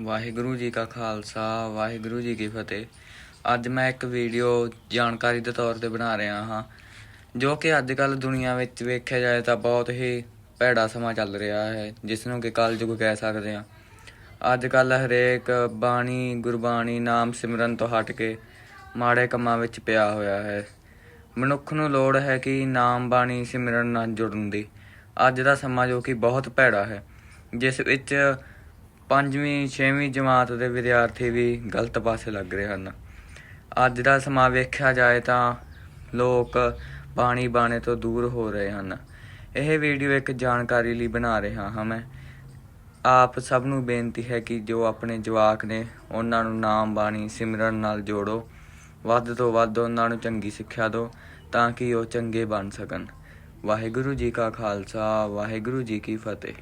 ਵਾਹਿਗੁਰੂ ਜੀ ਕਾ ਖਾਲਸਾ, ਵਾਹਿਗੁਰੂ ਜੀ ਕੀ ਫਤਿਹ। ਅੱਜ ਮੈਂ ਇੱਕ ਵੀਡੀਓ ਜਾਣਕਾਰੀ ਦੇ ਤੌਰ ਤੇ ਬਣਾ ਰਿਹਾ ਹਾਂ, ਜੋ ਕਿ ਅੱਜ ਕੱਲ ਦੁਨੀਆ ਵਿੱਚ ਵੇਖਿਆ ਜਾਏ ਤਾਂ ਬਹੁਤ ਹੀ ਭੈੜਾ ਸਮਾਂ ਚੱਲ ਰਿਹਾ ਹੈ, ਜਿਸ ਨੂੰ ਕਿ ਕਲਯੁਗ ਕਹਿ ਸਕਦੇ ਹਾਂ। ਅੱਜ ਕੱਲ ਹਰੇਕ ਬਾਣੀ, ਗੁਰਬਾਣੀ, ਨਾਮ ਸਿਮਰਨ ਤੋਂ ਹਟ ਕੇ ਮਾੜੇ ਕੰਮਾਂ ਵਿੱਚ ਪਿਆ ਹੋਇਆ ਹੈ। ਮਨੁੱਖ ਨੂੰ ਲੋੜ ਹੈ ਕਿ ਨਾਮ, ਬਾਣੀ, ਸਿਮਰਨ ਨਾਲ ਜੁੜਨ ਦੀ। ਅੱਜ ਦਾ ਸਮਾਂ ਜੋ ਕਿ ਬਹੁਤ ਭੈੜਾ ਹੈ, ਜਿਸ ਵਿੱਚ ਪੰਜਵੀਂ, ਛੇਵੀਂ ਜਮਾਤ ਦੇ ਵਿਦਿਆਰਥੀ ਵੀ ਗਲਤ ਪਾਸੇ ਲੱਗ ਰਹੇ ਹਨ। ਅੱਜ ਦਾ ਸਮਾਂ ਵੇਖਿਆ ਜਾਏ ਤਾਂ ਲੋਕ ਬਾਣੀ ਬਾਣੇ ਤੋਂ ਦੂਰ ਹੋ ਰਹੇ ਹਨ। ਇਹ ਵੀਡੀਓ ਇੱਕ ਜਾਣਕਾਰੀ ਲਈ ਬਣਾ ਰਿਹਾ ਹਾਂ ਮੈਂ। ਆਪ ਸਭ ਨੂੰ ਬੇਨਤੀ ਹੈ ਕਿ ਜੋ ਆਪਣੇ ਜਵਾਕ ਨੇ, ਉਹਨਾਂ ਨੂੰ ਨਾਮ ਬਾਣੀ ਸਿਮਰਨ ਨਾਲ ਜੋੜੋ। ਵੱਧ ਤੋਂ ਵੱਧ ਉਹਨਾਂ ਨੂੰ ਚੰਗੀ ਸਿੱਖਿਆ ਦਿਓ ਤਾਂ ਕਿ ਉਹ ਚੰਗੇ ਬਣ ਸਕਣ। ਵਾਹਿਗੁਰੂ ਜੀ ਕਾ ਖਾਲਸਾ, ਵਾਹਿਗੁਰੂ ਜੀ ਕੀ ਫਤਿਹ।